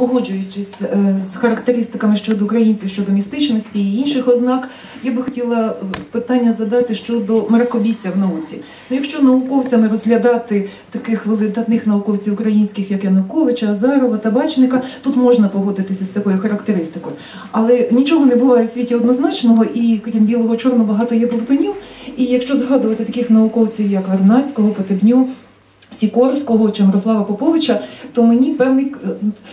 погоджуючись е, з характеристиками щодо українців, щодо містичності і інших ознак, я би хотіла е, питання задати щодо мракобісся в науці. Ну, якщо науковцями розглядати таких видатних науковців українських, як Януковича, Азарова, Табачника, тут можна погодитися з такою характеристикою. Але нічого не буває в світі однозначного, і крім білого чорного багато є плутонів. І якщо згадувати таких науковців, як Вернацького, Потебню, Сікорського чи Мирослава Поповича, то мені певний е,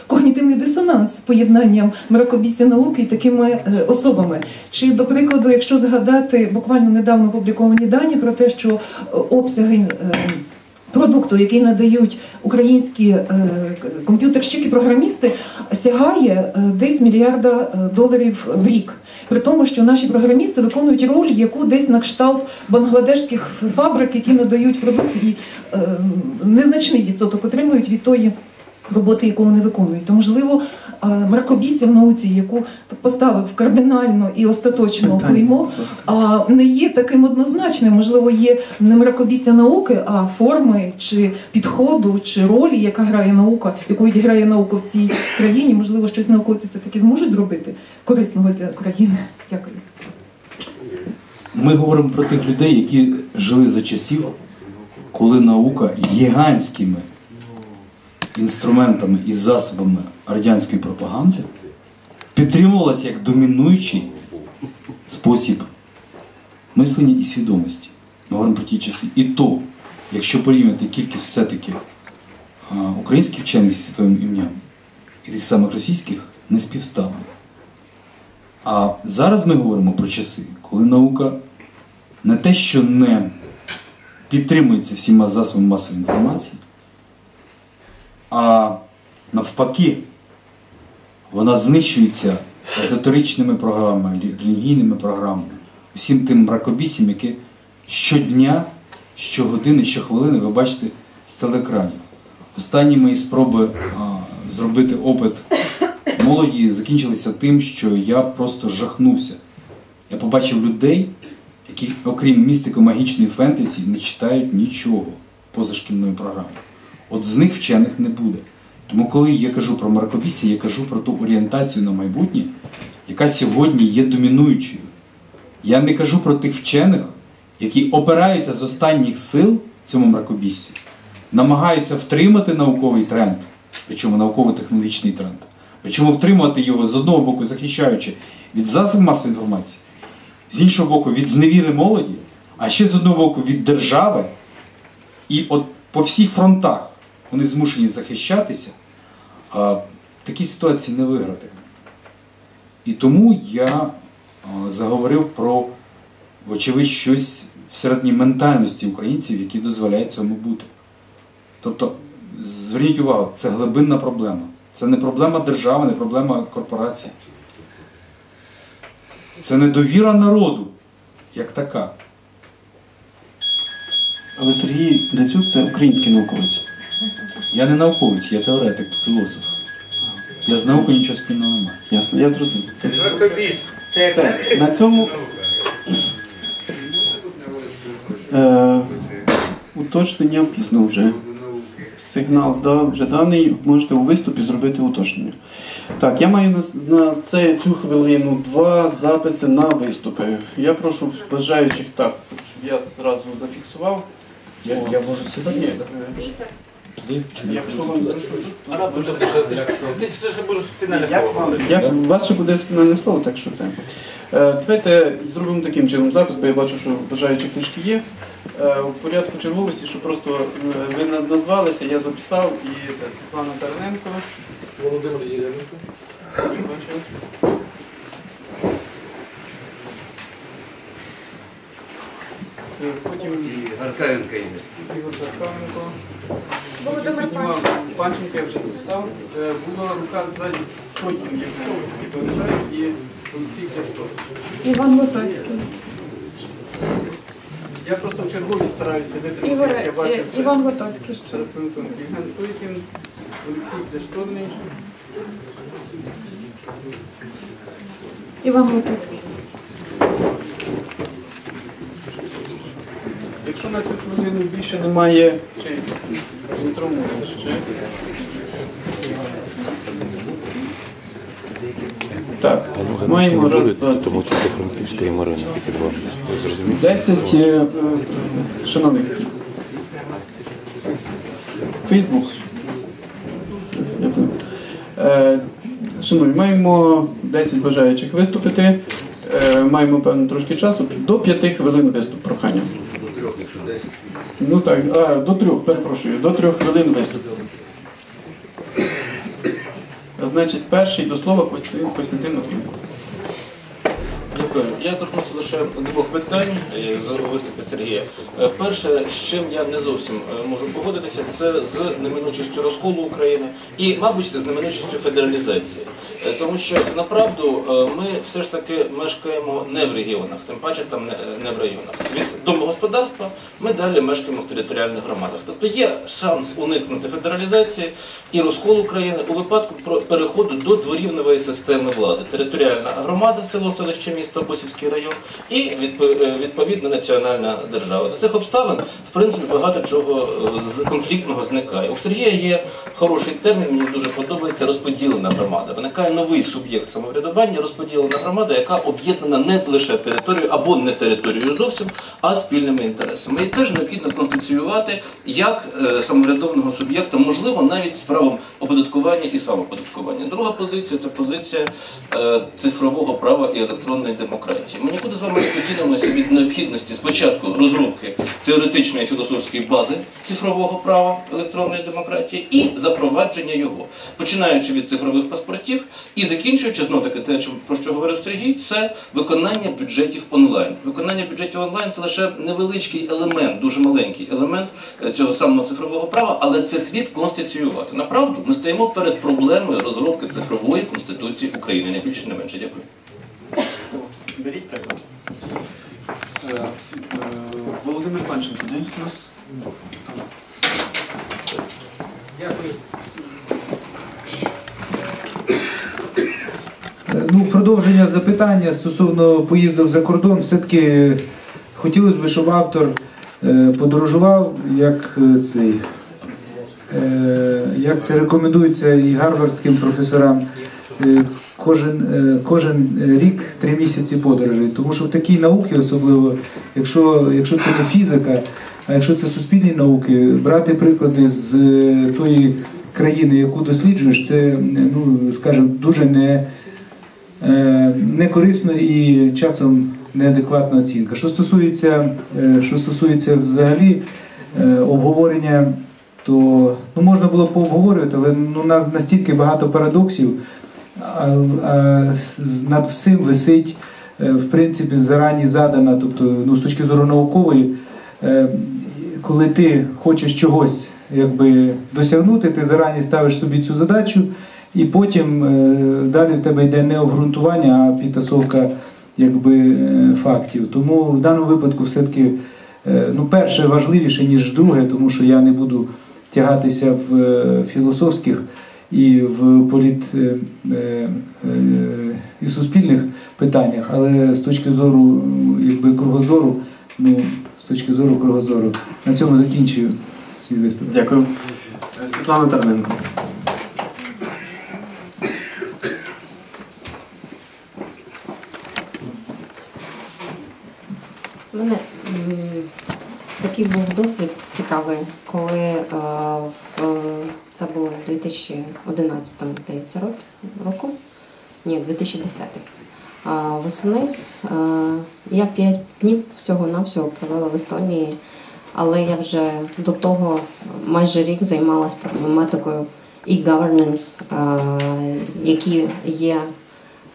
когнітивний дисонанс з поєднанням мракобісі науки і такими е, особами. Чи, до прикладу, якщо згадати буквально недавно опубліковані дані про те, що е, обсяги. Продукту, який надають українські е, комп'ютерщики, програмісти, сягає е, десь мільярда е, доларів в рік. При тому, що наші програмісти виконують роль, яку десь на кшталт бангладешських фабрик, які надають продукти, і незначний відсоток отримують від тої роботи, яку вони виконують. То можливо, е, мракобісся в науці, яку поставив кардинально і остаточно клеймо, а не є таким однозначним. Можливо, є не мракобісся науки, а форми чи підходу, чи ролі, яка грає наука, яку відіграє наука в цій країні. Можливо, щось науковці все таки зможуть зробити корисного для країни. Дякую. Ми говоримо про тих людей, які жили за часів, коли наука гігантськими інструментами і засобами радянської пропаганди підтримувалася як домінуючий спосіб мислення і свідомості. Ми говоримо про ті часи. І то, якщо порівняти кількість все-таки українських вчених зі світовим ім'ям і тих самих російських, не співставлено. А зараз ми говоримо про часи, коли наука не те, що не підтримується всіма засобами масової інформації, а навпаки, вона знищується езотеричними програмами, релігійними програмами, усім тим мракобісім, які щодня, щогодини, щохвилини ви бачите з телеекранів. Останні мої спроби а, зробити опит молоді закінчилися тим, що я просто жахнувся. Я побачив людей, які, окрім містико-магічної фентезі, не читають нічого поза шкільною програмою. От з них вчених не буде. Тому, коли я кажу про мракобісся, я кажу про ту орієнтацію на майбутнє, яка сьогодні є домінуючою. Я не кажу про тих вчених, які опираються з останніх сил в цьому мракобіссі, намагаються втримати науковий тренд, причому науково-технологічний тренд. Причому втримати його з одного боку, захищаючи від засобів масової інформації, з іншого боку, від зневіри молоді, а ще з одного боку від держави. І от по всіх фронтах вони змушені захищатися, а в такій ситуації не виграти. І тому я заговорив про, вочевидь, щось всередині ментальності українців, які дозволяють цьому бути. Тобто, зверніть увагу, це глибинна проблема. Це не проблема держави, не проблема корпорації. Це недовіра народу як така. Але Сергій Дацюк це український науковець. Я не науковець, я теоретик, філософ. Я з наукою нічого спільного не маю. Ясно, я зрозумів. Все, на цьому е, уточнення пізно вже. Сигнал да, вже даний, можете у виступі зробити уточнення. Так, я маю на, на це, цю хвилину два записи на виступи. Я прошу бажаючих так, щоб я зразу зафіксував. Я, я можу сідати? Ні, Туди? е, якщо вам Ти все ще будеш фінальне Як слово. Як у вас ще буде фінальне слово, так що це. Е, Давайте зробимо таким чином запис, бо я бачу, що бажаючі книжки є. Е, В порядку черговості, щоб просто е, ви назвалися, я записав і це Світлана Тараненко. Володимир Єренко. Бачу. Е, Потім І Гаркавенко є. Ігор Захаренко. Володимир Піднімав Панченка я вже записав. Е, Була рука ззаді Сотін, я знаю, які поважають, і Олексій Кашто. Іван Лотоцький. Я просто в чергові стараюся витримати. Ігор, як я бачу, Е, це. Іван Лотоцький ще. Через Євген Сойкін, Олексій Кляшторний. Іван Лотоцький. Якщо на цю хвилину більше немає, чи Дмитро ще. Ну, Маємо раз, два, тому що це Франківська і Марина тільки два. Зрозумієте? 10, е, е, шановний. Фейсбук. Дякую. Е, Шановні, маємо 10 бажаючих виступити. Е, Маємо певно трошки часу. До 5 хвилин виступ прохання. До трьох, якщо десять. Ну так, а, до трьох, перепрошую, до трьох хвилин виступ. Значить, перший до слова Костянтин Матвієнко. Дякую. Я торкнуся лише двох питань е, з виступу Сергія. Е, Перше, з чим я не зовсім е, можу погодитися, це з неминучістю розколу України і, мабуть, з неминучістю федералізації. Е, Тому що направду е, ми все ж таки мешкаємо не в регіонах, тим паче там не, не в районах. Від домогосподарства ми далі мешкаємо в територіальних громадах. Тобто є шанс уникнути федералізації і розколу України у випадку переходу до дворівневої системи влади. Територіальна громада, село, селище, місто або сільський район і відпо- е, відповідно національна держава. За цих обставин, в принципі, багато чого е, конфліктного зникає. У Сергія є хороший термін, мені дуже подобається розподілена громада. Виникає новий суб'єкт самоврядування, розподілена громада, яка об'єднана не лише територією або не територією зовсім, а спільними інтересами. І теж необхідно конституціювати як е, самоврядованого суб'єкта, можливо, навіть з правом оподаткування і самоподаткування. Друга позиція це позиція е, цифрового права і електронної демократії. Ми нікуди з вами не поділимося від необхідності спочатку розробки теоретичної філософської бази цифрового права електронної демократії і запровадження його, починаючи від цифрових паспортів і закінчуючи знову таки те, чим- про що говорив Сергій, це виконання бюджетів онлайн. Виконання бюджетів онлайн це лише невеличкий елемент, дуже маленький елемент е, цього самого цифрового права, але це слід конституціювати. Направду ми стоїмо перед проблемою розробки цифрової конституції України. Не більше, не менше. Дякую. Беріть приклад. Е, е, Володимир Панченко, де у нас? Ну, продовження запитання стосовно поїздок за кордон, все-таки хотілося б, щоб автор е, подорожував, як е, цей, е, як це рекомендується і гарвардським професорам. Кожен, кожен рік три місяці подорожей. Тому що в такій науці, особливо, якщо, якщо це не фізика, а якщо це суспільні науки, брати приклади з тої країни, яку досліджуєш, це, ну, скажімо, дуже не, е, не корисно і часом неадекватна оцінка. Що стосується, е, що стосується взагалі е, обговорення, то ну, можна було пообговорювати, але ну, настільки багато парадоксів, а, над всім висить в принципі зарані задана, тобто ну, з точки зору наукової, коли ти хочеш чогось якби, досягнути, ти зарані ставиш собі цю задачу, і потім е, далі в тебе йде не обґрунтування, а підтасовка якби, е, фактів. Тому в даному випадку все-таки е, ну, перше важливіше, ніж друге, тому що я не буду тягатися в філософських і в політ і суспільних питаннях, але з точки зору якби, кругозору, ну, з точки зору кругозору. На цьому закінчую свій виступ. Дякую. Світлана Тарненко. У мене м, такий був досвід цікавий, коли е, в, це було в 2011 здається, рок- року, ні, 2010. А восени е, я 5 днів всього-навсього провела в Естонії, але я вже до того майже рік займалася проблематикою e-governance, е, які є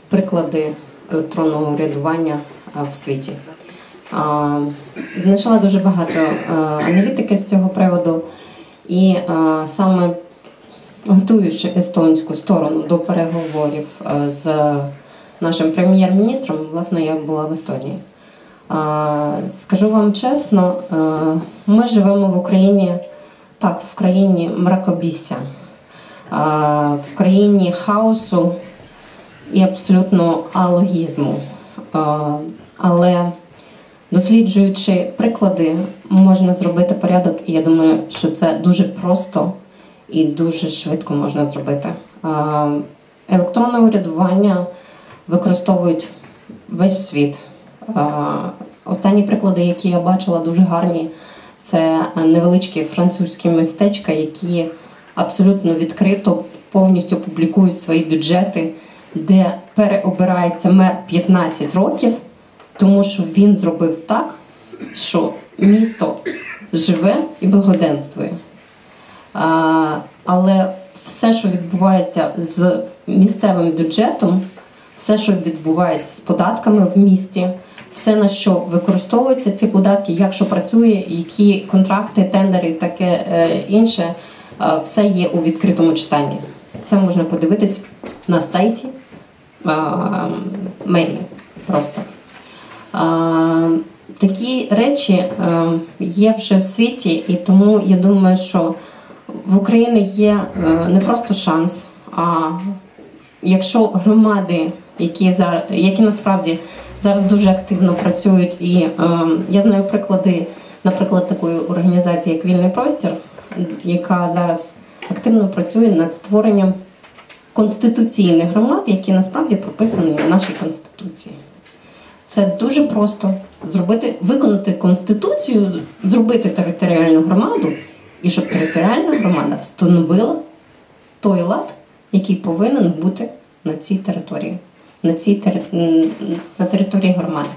приклади електронного урядування е, в світі. Знайшла дуже багато е, аналітики з цього приводу, і е, саме готуючи естонську сторону до переговорів е, з нашим прем'єр-міністром, власне, я була в Естонії. Скажу вам чесно, ми живемо в Україні так, в країні мракобісся, в країні хаосу і абсолютно алогізму. Але досліджуючи приклади, можна зробити порядок, і я думаю, що це дуже просто і дуже швидко можна зробити. Електронне урядування використовують весь світ. Останні приклади, які я бачила, дуже гарні. Це невеличкі французькі містечка, які абсолютно відкрито повністю публікують свої бюджети, де переобирається мер 15 років, тому що він зробив так, що місто живе і благоденствує. А, але все, що відбувається з місцевим бюджетом, все, що відбувається з податками в місті, все, на що використовуються ці податки, як що працює, які контракти, тендери і таке е, інше, е, все є у відкритому читанні. Це можна подивитись на сайті е, мерії просто. Такі речі е, є вже в світі, і тому я думаю, що в Україні є е, не просто шанс, а якщо громади, які які насправді зараз дуже активно працюють, і е, я знаю приклади, наприклад, такої організації, як Вільний простір, яка зараз активно працює над створенням конституційних громад, які насправді прописані в нашій конституції. Це дуже просто зробити, виконати конституцію, зробити територіальну громаду, і щоб територіальна громада встановила той лад, який повинен бути на цій території, на цій тери... на території громади.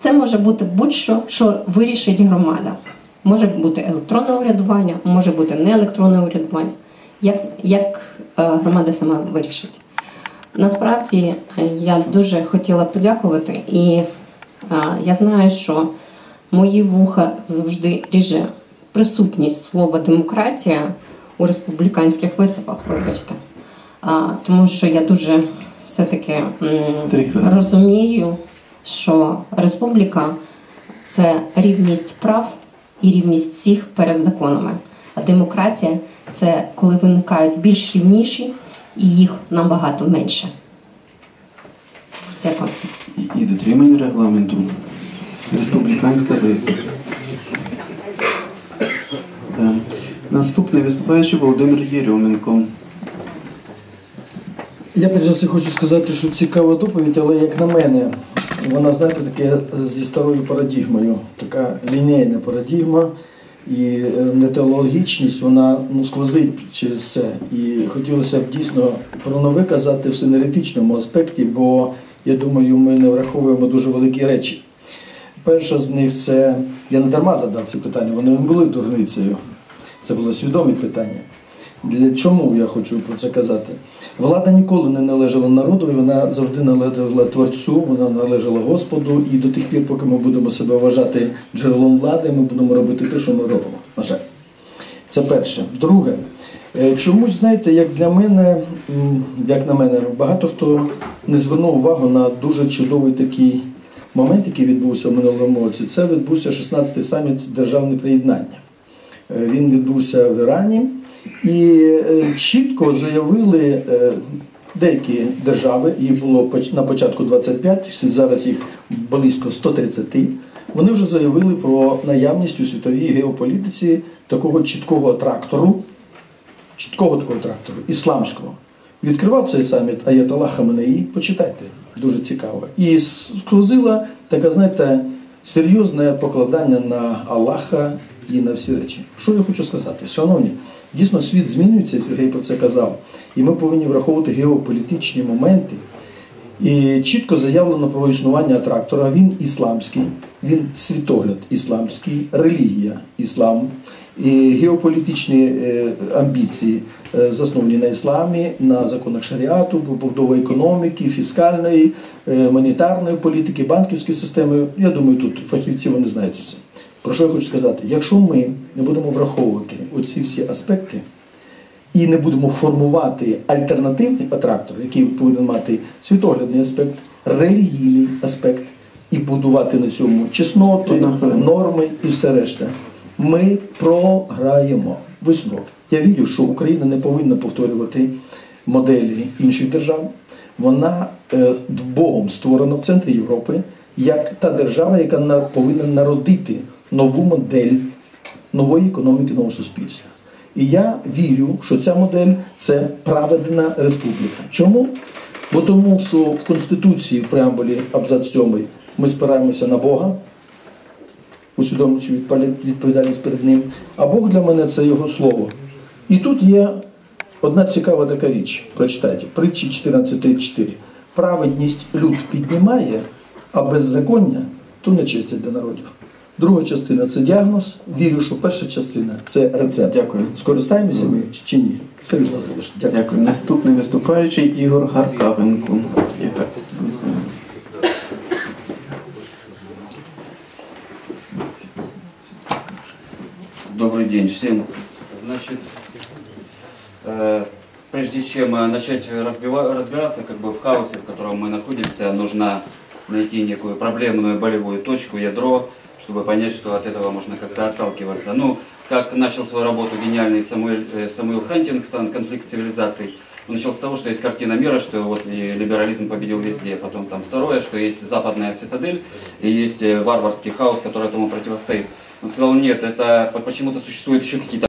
Це може бути будь-що, що вирішить громада. Може бути електронне урядування, може бути не електронне урядування, як, як е, громада сама вирішить. Насправді е, я дуже хотіла подякувати, і е, я знаю, що мої вуха завжди ріже присутність слова демократія у республіканських виступах, вибачте. А, тому що я дуже все-таки розумію, що республіка це рівність прав і рівність всіх перед законами. А демократія це коли виникають більш рівніші і їх набагато менше. Дякую. І- І дотримання регламенту. Республіканська висадка. Е, Наступний виступаючий Володимир Єрьоменко. Я перш за все хочу сказати, що цікава доповідь, але як на мене, вона, знаєте, таке зі старою парадігмою, така лінійна парадігма, і нетеологічність метеологічність вона ну, сквозить через все. І хотілося б дійсно про нове казати в синеретичному аспекті, бо я думаю, ми не враховуємо дуже великі речі. Перша з них це я не дарма задав це питання, вони не були дурницею. Це було свідомі питання. Для чому я хочу про це казати? Влада ніколи не належала народу, і вона завжди належала творцю, вона належала Господу. І до тих пір, поки ми будемо себе вважати джерелом влади, ми будемо робити те, що ми робимо. На жаль. Це перше. Друге, е, чомусь, знаєте, як для мене, як на мене, багато хто не звернув увагу на дуже чудовий такий момент, який відбувся в минулому році. Це відбувся 16-й саміт державне приєднання. Е, Він відбувся в Ірані, і е, чітко заявили е, деякі держави, їх було на початку 25, зараз їх близько 130. Вони вже заявили про наявність у світовій геополітиці такого чіткого трактору, чіткого такого трактору, ісламського. Відкривав цей саміт Аятолlah Хаменеї, почитайте, дуже цікаво. І сквозила така, знаєте, серйозне покладання на Аллаха і на всі речі. Що я хочу сказати? Шановні, дійсно світ змінюється, Сергій про це казав, і ми повинні враховувати геополітичні моменти. І чітко заявлено про існування трактора. Він ісламський, він світогляд ісламський, релігія іслам, і геополітичні е, амбіції е, засновані на ісламі, на законах шаріату, побудова економіки, фіскальної, е, монетарної політики, банківської системи. Я думаю, тут фахівці вони знають це. Про що я хочу сказати? Якщо ми не будемо враховувати оці всі аспекти, і не будемо формувати альтернативний атрактор, який повинен мати світоглядний аспект, релігійний аспект, і будувати на цьому чесноти, норми і все решта. Ми програємо висновок. Я вірю, що Україна не повинна повторювати моделі інших держав. Вона е, Богом створена в центрі Європи як та держава, яка на- повинна народити нову модель нової економіки, нового суспільства. І я вірю, що ця модель це праведна республіка. Чому? Бо тому, що в Конституції в преамбулі абзац 7 ми спираємося на Бога, усвідомлюючи відповідальність перед ним. А Бог для мене це його слово. І тут є одна цікава така річ. Прочитайте, притчі 14.34. Праведність люд піднімає, а беззаконня то нечистять для народів. Друга частина це діагноз. Вірю, що перша частина це рецепт. Дякую. Скористаємося ми чи ні? Сергій Васильович, дякую. Дякую. Наступний виступаючий Ігор Гаркавенко. І так, візьмемо. Добрый день всем. Значит, э, прежде чем э, начать разбива- разбираться как бы в хаосе, в котором мы находимся, нужно найти некую проблемную болевую точку, ядро, чтобы понять, что от этого можно как-то отталкиваться. Ну, как начал свою работу гениальный Самуэль, э, Самуэл Хантингтон «Конфликт цивилизаций», он начал с того, что есть картина мира, что вот и либерализм победил везде. Потом там второе, что есть западная цитадель и есть э, варварский хаос, который этому противостоит. Он сказал, нет, это почему-то существуют еще какие-то